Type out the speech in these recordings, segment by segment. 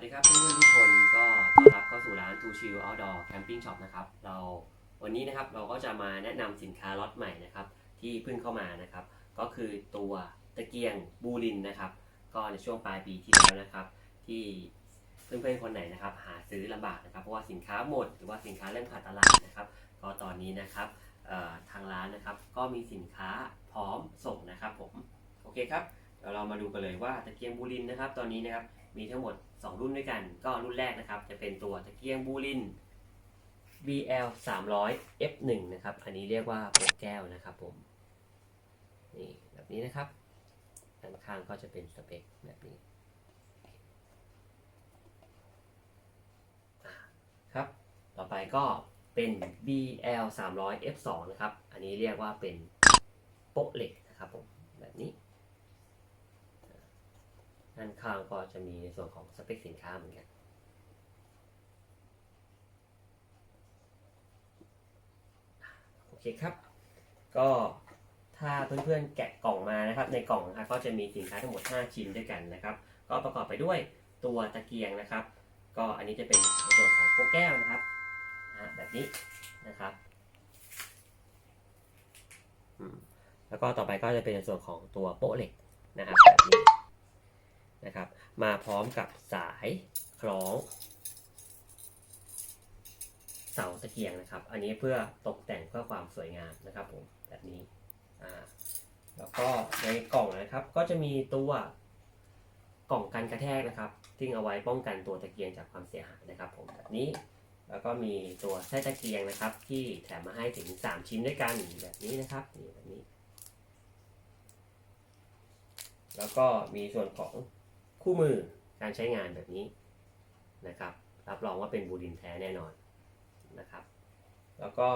วัสดีครับเพื่อนๆทุกคนก็ต้อนรับเข้าสู่ร้าน Two Chill Outdoor Camping Shop นะครับเราวันนี้นะครับเราก็จะมาแนะนำสินค้าล็อตใหม่นะครับที่เพิ่งเข้ามานะครับ ก็คือตัวตะเกียงบูรินนะครับ ก็ในช่วงปลายปีที่แล้วนะครับ ที่เพื่อนๆคนไหนนะครับ หาซื้อลำบากนะครับ เพราะว่าสินค้าหมดหรือว่าสินค้าเริ่มขาดตลาดนะครับ ก็ตอนนี้นะครับทางร้านนะครับก็มีสินค้าพร้อมส่งนะครับผมโอเคครับ เดี๋ยวเรามาดูกันเลยว่าตะเกียงบูรินนะครับ ตอนนี้นะครับมีทั้งหมด 2 รุ่นด้วยกัน ก็รุ่นแรกนะครับ จะเป็นตัวตะเกียงบูริน BL 300 F1 นะครับ อันนี้เรียกว่าโปกแก้วนะครับผม นี่แบบนี้นะครับด้านข้างก็จะเป็นสเปคแบบนี้ ครับ ต่อไปก็เป็น BL 300 F2 นะครับ อันนี้เรียกว่าเป็นโป๊ะเหล็กนะครับผม แบบนี้ ด้านข้างก็จะมีในส่วนของสเปคสินค้าเหมือนกันโอเคครับ ก็ถ้าเพื่อนๆแกะกล่องมานะครับ ในกล่องนะครับก็จะมีสินค้าทั้งหมด 5 ชิ้นด้วยกันนะครับ ก็ประกอบไปด้วยตัวตะเกียงนะครับ ก็อันนี้จะเป็นในส่วนของโป๊ะแก้วนะครับแบบนี้นะครับแล้วก็ต่อไปก็จะเป็นในส่วนของตัวโป๊ะเหล็กนะครับแบบนี้นะครับ มาพร้อมกับสายคล้องเสาตะเกียงนะครับ อันนี้เพื่อตกแต่งเพื่อความสวยงามนะครับผมแบบนี้อ่าแล้วก็ในกล่องนะครับ ก็จะมีตัวกล่องกันกระแทกนะครับที่เอาไว้ป้องกันตัวตะเกียงจากความเสียหายนะครับผมแบบนี้ แล้วก็มีตัวไส้ตะเกียงนะครับ ที่แถมมาให้ถึง 3 ชิ้นด้วยกันแบบนี้นะครับนี่แบบนี้ แล้วก็มีส่วนของ คู่มือการใช้งานแบบนี้นะครับ รับรองว่าเป็นบูรินแท้แน่นอนนะครับ แล้วก็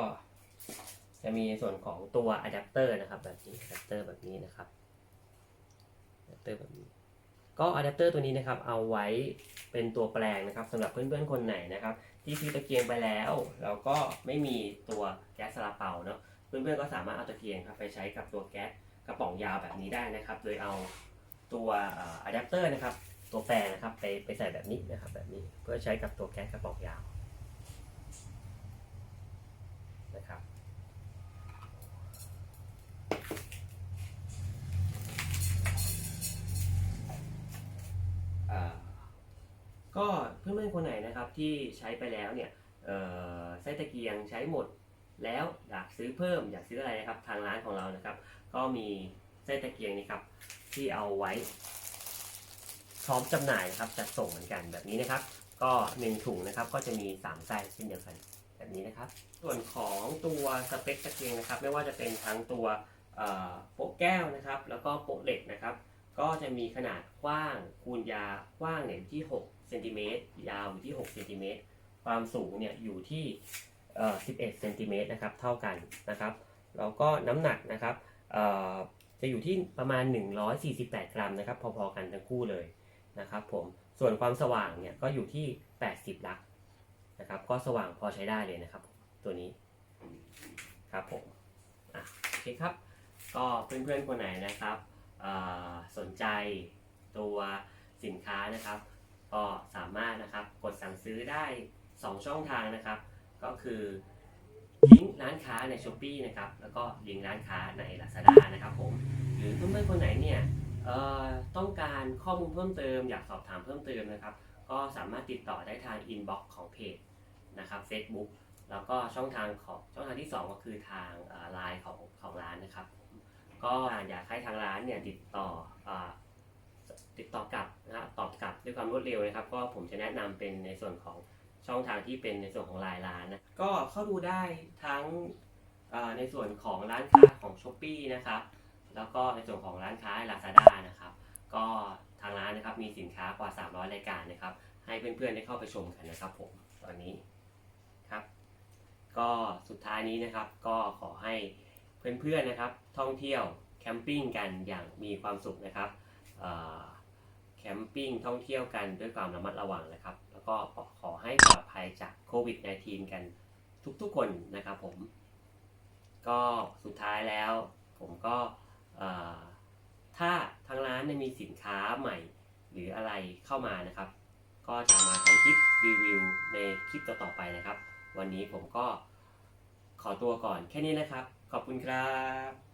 จะมีส่วนของตัวอะแดปเตอร์นะครับแบบนี้อะแดปเตอร์แบบนี้นะครับอะแดปเตอร์แบบนี้ ก็อะแดปเตอร์ตัวนี้นะครับ เอาไว้เป็นตัวแปลงนะครับสำหรับเพื่อนๆคนไหนนะครับ ที่ซื้อตะเกียงไปแล้วแล้วก็ไม่มีตัวแก๊สซาลาเปาเนาะเพื่อนๆก็สามารถเอาตะเกียงครับไปใช้กับตัวแก๊สกระป๋องยาวแบบนี้ได้นะครับ โดยเอา ตัวอะแดปเตอร์นะครับ ตัวแปรนะครับไปไปใส่แบบนี้นะครับแบบนี้เพื่อใช้กับตัวแก๊สกระป๋องยาวนะครับอ่าก็เพื่อนๆคนไหนนะครับที่ใช้ไปแล้วเนี่ยไส้ตะเกียงใช้หมดแล้วอยากซื้อเพิ่มอยากซื้ออะไรนะครับทางร้านของเรานะครับ ก็มีไส้ตะเกียงนี่ครับ ที่เอาไว้ พร้อมจำหน่ายนะครับจัดส่งเหมือนกันแบบนี้นะครับ ก็หนึ่งถุงนะครับก็จะมี3ไส้เช่นเดียวกันแบบนี้นะครับ ส่วนของตัวสเปคตะเกียงนะครับ ไม่ว่าจะเป็นทั้งตัวโปะแก้วนะครับ แล้วก็โปะเหล็กนะครับ ก็จะมีขนาดกว้างคูณยาวกว้างเนี่ยอยู่ที่6เซนติเมตรยาวอยู่ที่6เซนติเมตรความสูงเนี่ยอยู่ที่เอ่อ11เซนติเมตรนะครับเท่ากันนะครับแล้วก็น้ำหนักนะครับ จะอยู่ที่ประมาณ 148 กรัมนะครับ พอๆกันทั้งคู่เลยนะครับผมส่วนความสว่างเนี่ยก็อยู่ที่ 80 ลักนะครับ ก็สว่างพอใช้ได้เลยนะครับ ตัวนี้ครับผมอะโอเคครับ ก็เพื่อนๆคนไหนนะครับสนใจตัวสินค้านะครับ ก็สามารถนะครับกดสั่งซื้อได้ 2 ช่องทางนะครับ ก็คือ ลิงก์ร้านค้าใน s h อ p e e นะครับ แล้วก็ลิงก์ร้านค้าใน Lazada นะครับผม หรือเพื่อนๆคนไหนเนี่ยต้องการข้อมูลเพิ่มเติม อยากสอบถามเพิ่มเติมนะครับ ก็สามารถติดต่อได้ทาง inbox ของเพจนะครับ Facebook แล้วก็ช่องทางของช่องทางที่ 2 ก็คือทางไลน์ของของร้านนะครับ ก็อยากให้ทางร้านเนี่ยติดต่ออติดต่อกลับนะครับตอบกลับด้วยความรวดเร็วนะครับ ก็ผมจะแนะนำเป็นในส่วนของ ช่องทางที่เป็นในส่วนของรายร้านนะก็เข้าดูได้ทั้งในส่วนของร้านค้าของ s h อ p e e นะครับแล้วก็ในส่วนของร้านค้า Lazada นะครับก็ทางร้านนะครับมีสินค้ากว่า 300 รายการนะครับ ให้เพื่อนๆได้เข้าไปชมกันนะครับผมตอนนี้ครับ ก็สุดท้ายนี้นะครับก็ขอให้เพื่อนๆนะครับ ท่องเที่ยวแคมปิ้งกันอย่างมีความสุขนะครับแคมปิ้งท่องเที่ยวกันด้วยความระมัดระวังนะครับ ก็ขอให้ปลอดภัยจากโควิด -19 กันทุกๆคนนะครับผม ก็สุดท้ายแล้ว ผมก็ถ้าทางร้านเนี่ยมีสินค้าใหม่ หรืออะไรเข้ามานะครับ ก็จะมาทำคลิปรีวิวในคลิปต่อๆไปนะครับ วันนี้ผมก็ขอตัวก่อนแค่นี้นะครับ ขอบคุณครับ